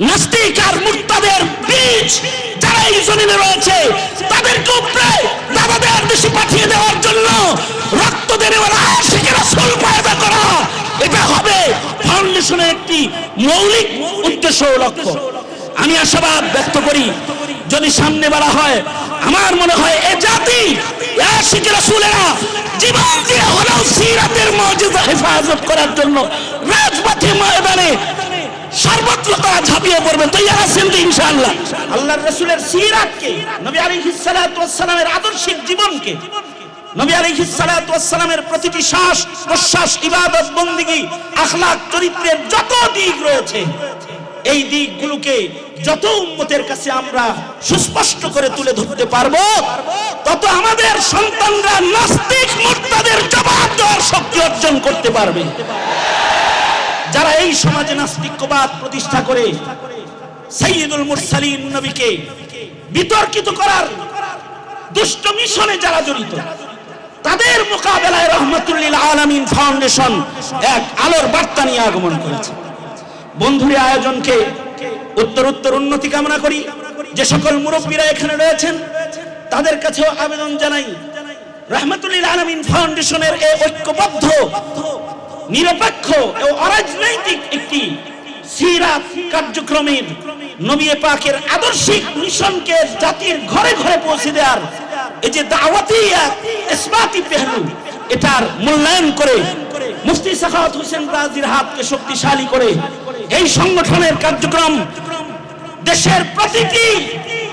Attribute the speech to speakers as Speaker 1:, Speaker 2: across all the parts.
Speaker 1: নাস্তিক আর মুক্তাদের বীজ যারা এই জমিনে রয়েছে, তাদেরকে উপরে দেশে পাঠিয়ে দেওয়ার জন্য রক্ত রাসূল পয়দা করা। এটা হবে ফাউন্ডেশনের একটি মৌলিক উদ্দেশ্য ও লক্ষ্য। আমি আশাবাদ ব্যক্ত করি, যদি সামনে বাড়া হয়, আমার মনে হয় এ জাতি আশিকের রাসূলেরা জীবন দিয়ে হলেও সিরাতের মর্যাদা হেফাজত করার জন্য রাজপথে ময়দানে সর্বত্র তারা ঝাঁপিয়ে পড়বেন। তৈরি আছেন তো ইনশাআল্লাহ। আল্লাহর রাসূলের সিরাতকে, নবী আলাইহিস সালাতু আদর্শিক জীবনকে, নবী আলাইহিস সালাতু প্রতিটি শ্বাস প্রশ্বাস ইবাদত, বন্দেগী আখলাক চরিত্রের যত দিক রয়েছে, এই দিকগুলোকে যত উম্মতের কাছে আমরা সুস্পষ্ট করে তুলে ধরতে পারব, তত আমাদের সন্তানরা নাস্তিক মুরতাদের জবাব দেওয়ার শক্তি অর্জন করতে পারবে। এই সমাজে নাস্তিক্যবাদ প্রতিষ্ঠা করে সাইয়্যিদুল মুরসালিন নবীকে বিতর্কিত করার দুষ্ট মিশনে যারা জড়িত, তাদের মোকাবেলায় রহমতুল্লিল আলামিন ফাউন্ডেশন এক আলোর বার্তা নিয়ে আগমন করেছে। বন্ধুরে, আয়োজনকে উত্তর উত্তর উন্নতি কামনা করি। যে সকল মুরব্বীরা এখানে রয়েছেন, তাদের কাছেও আবেদন জানাই। রহমতুল্লিল আলামিন ফাউন্ডেশনের এই ঐক্যবদ্ধ নিরপেক্ষ ও অরাজনৈতিক একটি সিরাত কার্যক্রমের নবী পাকের আদর্শিক মিশনকে জাতির ঘরে ঘরে পৌঁছে দেওয়ার এই যে দাওয়াতি এক ইসবাতি পেহলু, এটার মূল্যায়ন করে মুফতি সাখাওয়াত হোসেন রাজির হাতকে শক্তিশালী করে এই সংগঠনের কার্যক্রম দেশের প্রতিটি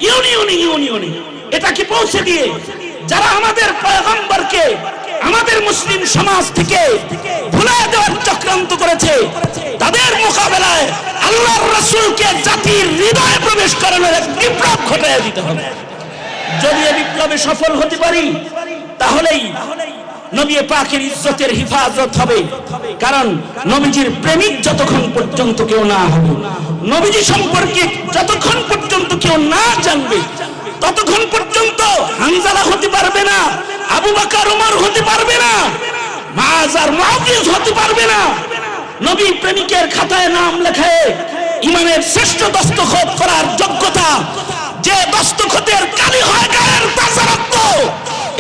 Speaker 1: ইউনিয়নে ইউনিয়নে এটাকে পৌঁছে দিয়ে যারা আমাদের পয়গম্বরকে, আমাদের মুসলিম সমাজ থেকে চক্রান্ত করেছে। তাদের মোকাবেলায় আল্লাহর রাসূলকে জাতির হৃদয়ে প্রবেশ করানোর এক বিপ্লব ঘটায় দিতে হবে। যদি এ বিপ্লবে সফল হতে পারি, তাহলেই নবী ইজ্জতের হিফাজত হবে। কারণ নবীজির প্রেমিক যতক্ষণ পর্যন্ত কেউ না হবে, নবীজি সম্পর্কে যতক্ষণ পর্যন্ত কেউ না জানবে, ততক্ষণ পর্যন্ত হানজালা হতে পারবে না, আবু বাকার হতে পারবে না, মাজার মুআবিজ হতে পারবে না নবী প্রেমিকের খাতায় নাম লেখায় ইমানের শ্রেষ্ঠ দস্তখত করার যোগ্যতা, যে দস্তখতের কালি হয় গায়ের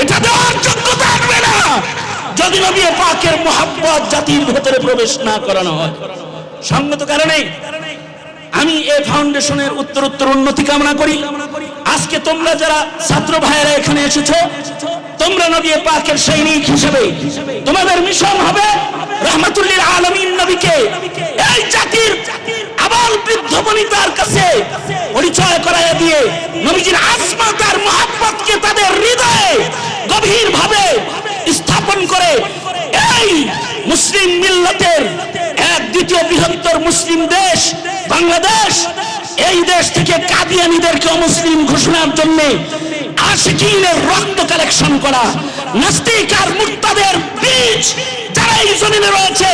Speaker 1: এটা দেওয়ার যোগ্যতা আসবে না। যদি নবী পাকের মোহাব্বত জাতির ভেতরে প্রবেশ না করানো হয়। সঙ্গত কারণে আমি এই ফাউন্ডেশনের উত্তর উত্তর উন্নতি কামনা করি। আজকে তোমরা যারা ছাত্র ভাইয়েরা এখানে এসেছ তোমরা নবী পাকের সৈনিক হিসেবে তোমাদের মিশন হবে রহমাতুল্লিল আলমিন নবীকে। এই জাতির আবাল বৃদ্ধ বনিতার কাছে পরিচয় করাইয়া দিয়ে নবীজির আজমত আর মহাব্বতকে তাদের হৃদয়ে গভীর ভাবে স্থাপন করে এই মুসলিম মিল্লাতের এক দ্বিতীয় বৃহত্তর মুসলিম দেশ বাংলাদেশ। এই দেশ থেকে কাদিয়ানিদেরকে মুসলিম ঘোষণার জন্য আশিকিনের রক্ত কালেকশন করা। নাস্তিক আর মুক্তাদের বীজ যারা এই জমিনে রয়েছে,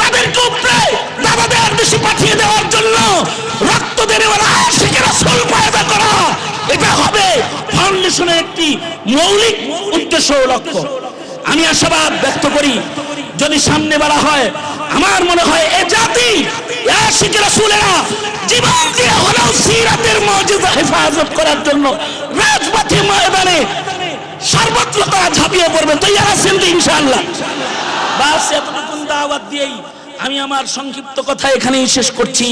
Speaker 1: তাদেরকে উপরে দাদাদের দেশে পাঠিয়ে দেওয়ার জন্য রক্ত দেনেওয়ালা আশিকের রাসূল পয়দা করা। এটা হবে ফাউন্ডেশনের একটি মৌলিক উদ্দেশ্য লক্ষ্য। আমি আশাবাদ ব্যক্ত করি, যদি সামনে বাড়া হয়, আমার মনে হয় এ জাতি জীবন দিয়ে হলেও সিরাতের মর্যাদা হেফাজত করার জন্য রাজপথে ময়দানে সর্বত্র তারা ঝাঁপিয়ে পড়বেন। তৈরি আছেন তো ইনশাআল্লাহ। বাস, এতটুকুন দাওয়াত দিয়েই আমি আমার সংক্ষিপ্ত কথা এখানেই শেষ করছি।